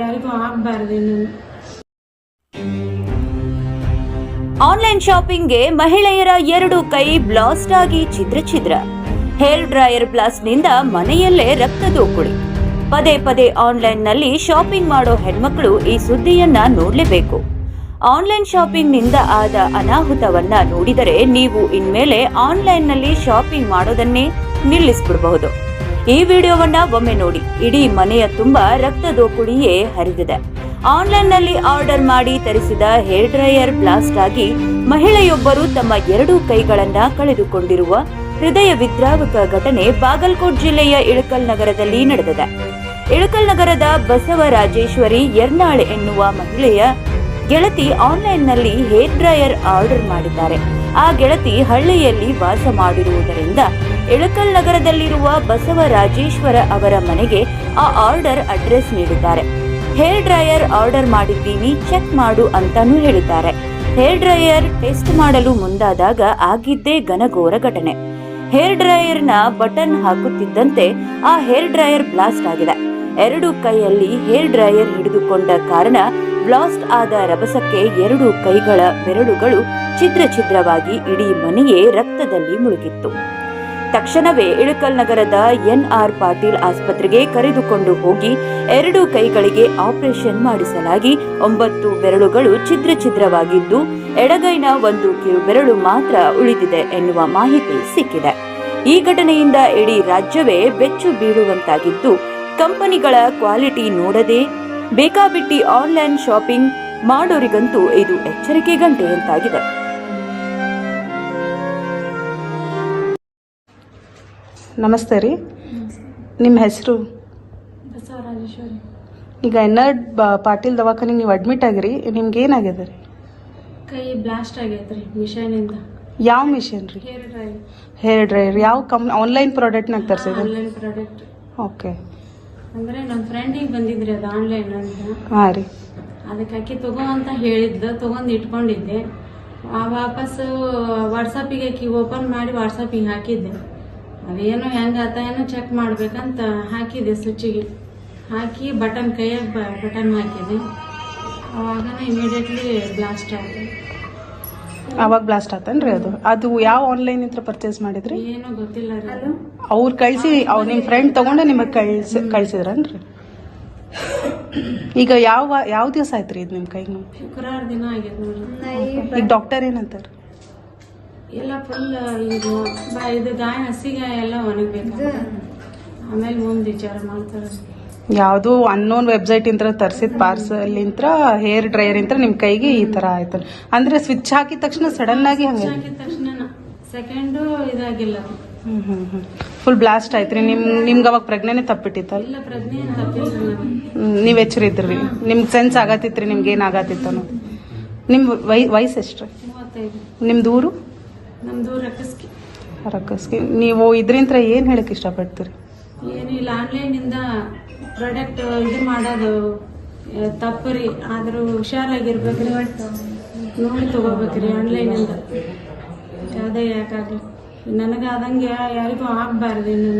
ಯಾರಿಗೂ ಆನ್ಲೈನ್ ಶಾಪಿಂಗ್ಗೆ ಮಹಿಳೆಯರ ಎರಡು ಕೈ ಬ್ಲಾಸ್ಟ್ ಆಗಿ ಛಿದ್ರ ಛಿದ್ರ. ಹೇರ್ ಡ್ರೈಯರ್ ಬ್ಲಾಸ್ಟ್ನಿಂದ ಮನೆಯಲ್ಲೇ ರಕ್ತದೋಕುಳಿ ಪದೇ ಪದೇ ಆನ್ಲೈನ್ನಲ್ಲಿ ಶಾಪಿಂಗ್ ಮಾಡೋ ಹೆಣ್ಮಕ್ಳು ಈ ಸುದ್ದಿಯನ್ನ ನೋಡಲೇಬೇಕು. ಆನ್ಲೈನ್ ಶಾಪಿಂಗ್ನಿಂದ ಆದ ಅನಾಹುತವನ್ನ ನೋಡಿದರೆ ನೀವು ಇನ್ಮೇಲೆ ಆನ್ಲೈನ್ನಲ್ಲಿ ಶಾಪಿಂಗ್ ಮಾಡೋದನ್ನೇ ನಿಲ್ಲಿಸ್ಬಿಡಬಹುದು. ಈ ವಿಡಿಯೋವನ್ನ ಒಮ್ಮೆ ನೋಡಿ. ಇಡೀ ಮನೆಯ ತುಂಬಾ ರಕ್ತದೋಕುಳಿಯೇ ಹರಿದಿದೆ. ಆನ್ಲೈನ್ನಲ್ಲಿ ಆರ್ಡರ್ ಮಾಡಿ ತರಿಸಿದ ಹೇರ್ ಡ್ರೈಯರ್ ಬ್ಲಾಸ್ಟ್ ಆಗಿ ಮಹಿಳೆಯೊಬ್ಬರು ತಮ್ಮ ಎರಡೂ ಕೈಗಳನ್ನ ಕಳೆದುಕೊಂಡಿರುವ ಹೃದಯ ವಿದ್ರಾವಕ ಘಟನೆ ಬಾಗಲ್ಕೋಟ್ ಜಿಲ್ಲೆಯ ಇಳಕಲ್ ನಗರದಲ್ಲಿ ನಡೆದಿದೆ. ಇಳಕಲ್ ನಗರದ ಬಸವರಾಜೇಶ್ವರಿ ಯರ್ನಾಳ್ ಎನ್ನುವ ಮಹಿಳೆಯ ಗೆಳತಿ ಆನ್ಲೈನ್ನಲ್ಲಿ ಹೇರ್ ಡ್ರೈಯರ್ ಆರ್ಡರ್ ಮಾಡಿದ್ದಾರೆ. ಆ ಗೆಳತಿ ಹಳ್ಳಿಯಲ್ಲಿ ವಾಸ ಮಾಡಿರುವುದರಿಂದ ಇಳಕಲ್ ನಗರದಲ್ಲಿರುವ ಬಸವರಾಜೇಶ್ವರ ಅವರ ಮನೆಗೆ ಆ ಆರ್ಡರ್ ಅಡ್ರೆಸ್ ನೀಡಿದ್ದಾರೆ. ಹೇರ್ ಡ್ರೈಯರ್ ಆರ್ಡರ್ ಮಾಡಿದ್ದೀವಿ ಚೆಕ್ ಮಾಡು ಅಂತಾನೂ ಹೇಳಿದ್ದಾರೆ. ಹೇರ್ ಡ್ರೈಯರ್ ಟೆಸ್ಟ್ ಮಾಡಲು ಮುಂದಾದಾಗ ಆಗಿದ್ದೇ ಘನಘೋರ ಘಟನೆ. ಹೇರ್ ಡ್ರೈಯರ್ನ ಬಟನ್ ಹಾಕುತ್ತಿದ್ದಂತೆ ಆ ಹೇರ್ ಡ್ರೈಯರ್ ಬ್ಲಾಸ್ಟ್ ಆಗಿದೆ. ಎರಡು ಕೈಯಲ್ಲಿ ಹೇರ್ ಡ್ರೈಯರ್ ಹಿಡಿದುಕೊಂಡ ಕಾರಣ ಬ್ಲಾಸ್ಟ್ ಆದ ರಭಸಕ್ಕೆ ಎರಡು ಕೈಗಳ ಬೆರಳುಗಳು ಛಿದ್ರ ಛಿದ್ರವಾಗಿ ಇಡೀ ಮನೆಯೇ ರಕ್ತದಲ್ಲಿ ಮುಳುಗಿತ್ತು. ತಕ್ಷಣವೇ ಇಳಕಲ್ ನಗರದ ಎನ್ಆರ್ ಪಾಟೀಲ್ ಆಸ್ಪತ್ರೆಗೆ ಕರೆದುಕೊಂಡು ಹೋಗಿ ಎರಡು ಕೈಗಳಿಗೆ ಆಪರೇಷನ್ ಮಾಡಿಸಲಾಗಿ ಒಂಬತ್ತು ಬೆರಳುಗಳು ಛಿದ್ರ ಛಿದ್ರವಾಗಿದ್ದು, ಎಡಗೈನ ಒಂದು ಕಿರು ಬೆರಳು ಮಾತ್ರ ಉಳಿದಿದೆ ಎನ್ನುವ ಮಾಹಿತಿ ಸಿಕ್ಕಿದೆ. ಈ ಘಟನೆಯಿಂದ ಇಡೀ ರಾಜ್ಯವೇ ಬೆಚ್ಚು ಬೀಳುವಂತಾಗಿದ್ದು, ಕಂಪನಿಗಳ ಕ್ವಾಲಿಟಿ ನೋಡದೆ ಬೇಕಾಬಿಟ್ಟಿ ಆನ್ಲೈನ್ ಶಾಪಿಂಗ್ ಮಾಡೋರಿಗಂತೂ ಇದು ಎಚ್ಚರಿಕೆ ಗಂಟೆಯಂತಾಗಿದೆ ನಮಸ್ತೆ ರೀ. ನಿಮ್ಮ ಹೆಸರು? ಈಗ ಎನ್ನಡ್ ಪಾಟೀಲ್ ದವಾಖಾನಿಗೆ ನೀವು ಅಡ್ಮಿಟ್ ಆಗಿರಿ ನಿಮ್ಗೆ ಏನಾಗಿದೆ ರೀ? ಕೈ ಬ್ಲಾಸ್ಟ್ ಮಿಷನಿಂದ. ಯಾವ ಮಿಷನ್ ರೀ? Hair driver dryer. ಯಾವ ಕಮ್ ಆನ್ಲೈನ್ ಪ್ರಾಡಕ್ಟ್ನಾಗ ತರಿಸಿದ್ರಿ? Online product. ಓಕೆ. ಅಂದ್ರೆ ನನ್ನ ಫ್ರೆಂಡಿಗೆ ಬಂದಿದ್ರಿ ಅದು ಆನ್ಲೈನ್ ಅಂತ. ಹಾಂ ರೀ. ಅದಕ್ಕೆ ಅಕ್ಕಿ ತಗೋ ಅಂತ ಹೇಳಿದ್ದ ತಗೊಂಡ್ ಇಟ್ಕೊಂಡಿದ್ದೆ. ಆ ವಾಪಸ್ ವಾಟ್ಸಪ್ಪಿಗೆ ಅಕ್ಕಿ ಓಪನ್ ಮಾಡಿ ವಾಟ್ಸಪ್ಪಿಗೆ ಹಾಕಿದ್ದೆ. ಅದೇನೋ ಹೆಂಗ ಆತ ಏನೋ ಚೆಕ್ ಮಾಡ್ಬೇಕಂತ ಹಾಕಿದೆ ಸ್ವಿಚ್ಚಿಗೆ ಹಾಕಿ ಬಟನ್ ಕೈಯಾಗ ಬಟನ್ ಹಾಕಿದೆ ಅವಾಗ ಇಮಿಡಿಯೇಟ್ಲಿ ಬ್ಲಾಸ್ಟ್ ಆಗಿದೆ ಅವಾಗ ಬ್ಲಾಸ್ಟ್ ಆತನ್ರಿ ಅದು. ಅದು ಯಾವ ಆನ್ಲೈನ್ ಇಂತ್ರ ಪರ್ಚೇಸ್ ಮಾಡಿದ್ರಿ? ಏನು ಗೊತ್ತಿಲ್ಲ ರೀ ಅದು. ಅವ್ರು ಕಳಿಸಿ ಅವ್ರು ನಿಮ್ಮ ಫ್ರೆಂಡ್ ತಗೊಂಡು ನಿಮಗೆ ಕಳ್ಸಿ ಕಳ್ಸಿದ್ರನ್ರಿ? ಈಗ ಯಾವ ಯಾವ ದಿವಸ ಆಯ್ತು ರೀ ಇದು ನಿಮ್ಮ ಕೈಗೆ ಶುಕ್ರವಾರ ದಿನ ಆಗೈತೆ ನೋಡ್ರಿ. ಈಗ ಡಾಕ್ಟರ್ ಏನಂತಾರೆ? ಎಲ್ಲ ಫುಲ್ ಇದು ಬ- ಇದು ಗಾಯ ಹಸಿಗಾಯ ಎಲ್ಲ ಒಣಗ್ಬೇಕು ಆಮೇಲೆ ಮುಂದೆ ವಿಚಾರ ಮಾಡ್ತಾರೆ ಯಾವುದು ಅನ್ನೋನ್ ವೆಬ್ಸೈಟ್ ಇಂತ್ರ ತರಿಸಿದ ಪಾರ್ಸಲ್ ಇಂತ್ರ ಹೇರ್ ಡ್ರೈಯರ್ ಇಂತ್ರ ನಿಮ್ಮ ಕೈಗೆ ಈ ತರ ಆಯ್ತು. ಅಂದ್ರೆ ಸ್ವಿಚ್ ಹಾಕಿದ ತಕ್ಷಣ ಸಡನ್ ಆಗಿ ಹಂಗೆ. ಹಾಕಿದ ತಕ್ಷಣ ಸೆಕೆಂಡು ಇದಾಗಿಲ್ಲ. ಫುಲ್ ಬ್ಲಾಸ್ಟ್ ಆಯ್ತು ರೀ ನಿಮ್ ನಿಮ್ಗೆ ಅವಾಗ ಪ್ರಜ್ಞೆನೆ ತಪ್ಪಿಟ್ಟಿತ್ತಲ್ಲ? ಇಲ್ಲ ಪ್ರಜ್ಞೆ ಏನ್ ತಪ್ಪಿಲ್ಲ ನನಗೆ ಹ್ಮ್, ನೀವ್ ಎಚ್ಚರಿದ್ರಿ ನಿಮ್ಗೆ ಸೆನ್ಸ್ ಆಗತ್ತಿತ್ರಿ ನಿಮ್ಗೆ ಏನ್ ಅನ್ನೋದು. ನಿಮ್ ವೈ ವಯಸ್ಸು ಎಷ್ಟ್ರಿ? ರೀ ನಿಮ್ದು ಊರು ನಮ್ದು ರಕ್ಕಸ್ಕಿ. ರಕ್ಕಸ್ಕಿ. ನೀವು ಇದ್ರಿಂತ ಏನ್ ಹೇಳಕ್ ಇಷ್ಟಪಡ್ತೀರಿ? ಏನಿಲ್ಲ, ಆನ್ಲೈನಿಂದ ಪ್ರಾಡಕ್ಟ್ ಇದು ಮಾಡೋದು ತಪ್ಪು ತಪ್ಪರಿ ಆದ್ರೂ ಹುಷಾರಾಗಿರ್ಬೇಕ್ರಿ. ನೋಡಿ ತಗೋಬೇಕ್ರಿ ಆನ್ಲೈನಿಂದ. ಯಾವುದೇ ಯಾಕಾಗಲಿ ನನಗಾದಂಗೆ ಯಾರಿಗೂ ಆಗಬಾರ್ದು ಇನ್ನು